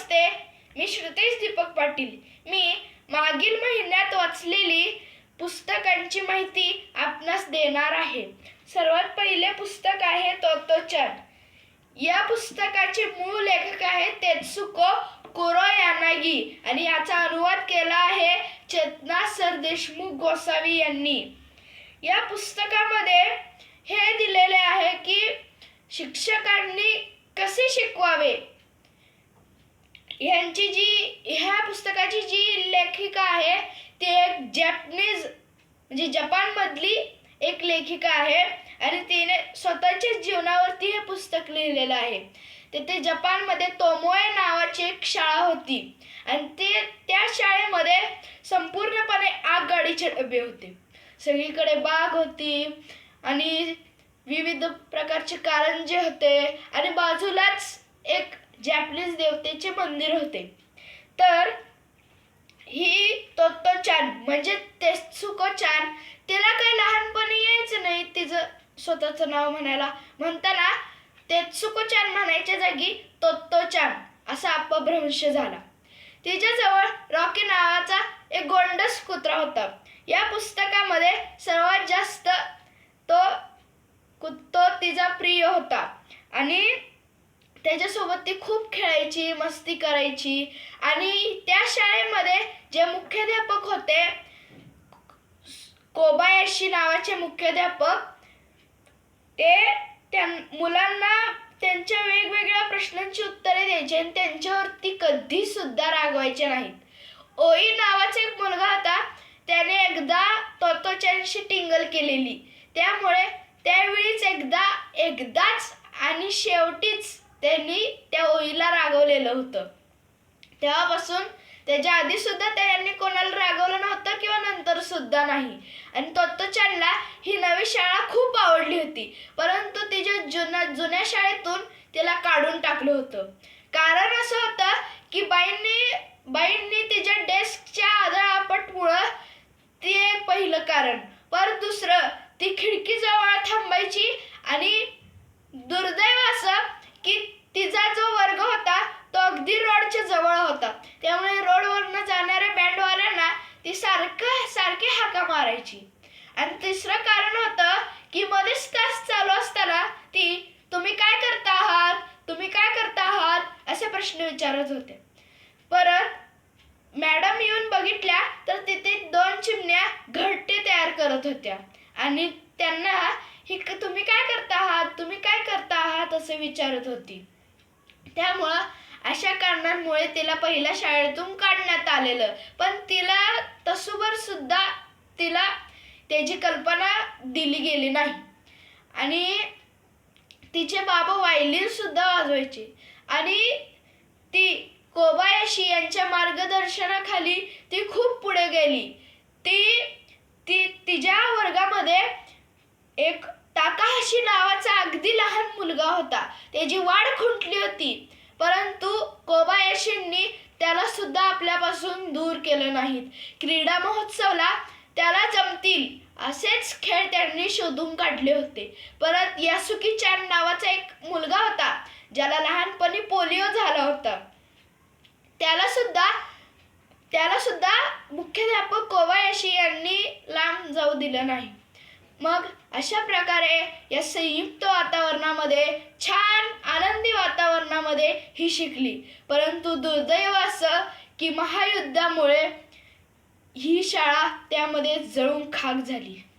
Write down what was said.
नमस्ते मी श्रुतेश दीपक पाटील. मी मागील महिन्यात वाचलेली पुस्तकांची माहिती आपणास देणार आहे. सर्वात पहिले पुस्तक आहे तोतोचन. या पुस्तकाचे मूळ लेखक आहेत तेत्सुको कुरो यानागी आणि याचा अनुवाद केला आहे चेतना सर देशमुख गोसावी यांनी. या पुस्तकामध्ये हे दिलेले आहे की शिक्षकांनी कसे शिकवावे? यांची जी ह्या पुस्तकाची जी लेखिका आहे ती एक जॅपनीज म्हणजे जपानमधली एक लेखिका आहे आणि तिने स्वतःच्या जीवनावरती हे पुस्तक लिहिलेलं आहे. तिथे जपानमध्ये तोमोए नावाची एक शाळा होती आणि ते त्या शाळेमध्ये संपूर्णपणे आगगाडीचे डबे होते. सगळीकडे बाग होती आणि विविध प्रकारचे कारंजे होते आणि बाजूलाच एक जॅपनीज देवतेचे मंदिर होते. तर ही तोत्तोचान म्हणजे तेत्सुकोचान तिला काही लहानपणी यायचं नाही तिचं स्वतःचं नाव म्हणायला. म्हणताना तेत्सुकोचार म्हणायच्या जागी तोत्तोचार असा अपभ्रंश झाला. तिच्याजवळ रॉकी नावाचा एक गोंडस कुत्रा होता. या पुस्तकामध्ये सर्वात जास्त तो कुत्तो तिचा प्रिय होता. आणि त्याच्यासोबत ती खूप खेळायची मस्ती करायची. आणि त्या शाळेमध्ये जे मुख्याध्यापक होते कोबायाशी नावाचे मुख्याध्यापक ते त्या मुलांना त्यांच्या वेगवेगळ्या प्रश्नांची उत्तरे द्यायचे आणि त्यांच्यावरती कधी सुद्धा रागवायचे नाहीत. ओई नावाचा एक मुलगा होता त्याने एकदा तोतोच्यांशी टिंगल केलेली. त्यामुळे त्यावेळीच एकदा एकदाच आणि शेवटीच त्यांनी त्या ओईला रागवलेलं होतं. तेव्हापासून त्याच्या आधी सुद्धा त्यांनी कोणाला रागवलं नव्हतं किंवा नंतर सुद्धा नाही. आणि तोत्तोचानला ही नवी शाळा खूप आवडली होती. परंतु तिच्या जुन्या जुन्या शाळेतून तिला काढून टाकलं होतं. कारण असं होतं की बाईंनी बाईंनी तिच्या डेस्कच्या आदळापटमुळं ते एक पहिलं कारण. पर दुसरं ती खिडकीजवळ थांबायची आणि दुर्दैव असं की तिचा जो वर्ग होता तो अगदी रोडच्या जवळ होता त्यामुळे रोडवरनं जाणाऱ्या बँडवाल्यांना ती सारखी हाका मारायची. आणि तिसरं कारण होतं की मध्येच तास चालू असताना ती तुम्ही काय करता आहात? तुम्ही काय करता आहात? असे प्रश्न विचारत होते. परत मॅडम येऊन बघितल्या तर तिथे दोन चिमण्या घट्टे तयार करत होत्या. आणि त्यांना ही तुम्ही काय करता आहात? तुम्ही काय करता आहात? असे विचारत होती. त्यामुळं अशा कारणांमुळे तिला पहिल्या शाळेतून काढण्यात आलेलं. पण तिला तसोबर सुद्धा तिला त्याची कल्पना दिली गेली नाही. आणि तिचे बाबा वायलिन सुद्धा वाजवायचे. आणि ती कोबायाशी यांच्या मार्गदर्शनाखाली ती खूप पुढे गेली. ती ती तिच्या वर्गामध्ये एक ताकाहाशी नावाचा अगदी लहान मुलगा होता. त्याची वाढ खुंटली होती. परंतु कोबायाशींनी त्याला सुद्धा आपल्यापासून दूर केलं नाहीत. क्रीडा महोत्सवला त्याला जमतील असेच खेळ त्यांनी शोधून काढले होते. परत यासुकी चान नावाचा एक मुलगा होता ज्याला लहानपणी पोलिओ झाला होता. त्याला सुद्धा त्याला सुद्धा मुख्याध्यापक कोवायशी यांनी लांब जाऊ दिलं नाही. मग अशा प्रकारे या संयुक्त वातावरणामध्ये छान आनंदी वातावरणामध्ये ही शिकली. परंतु दुर्दैव असं की महायुद्धामुळे ही शाळा त्यामध्ये जळून खाक झाली.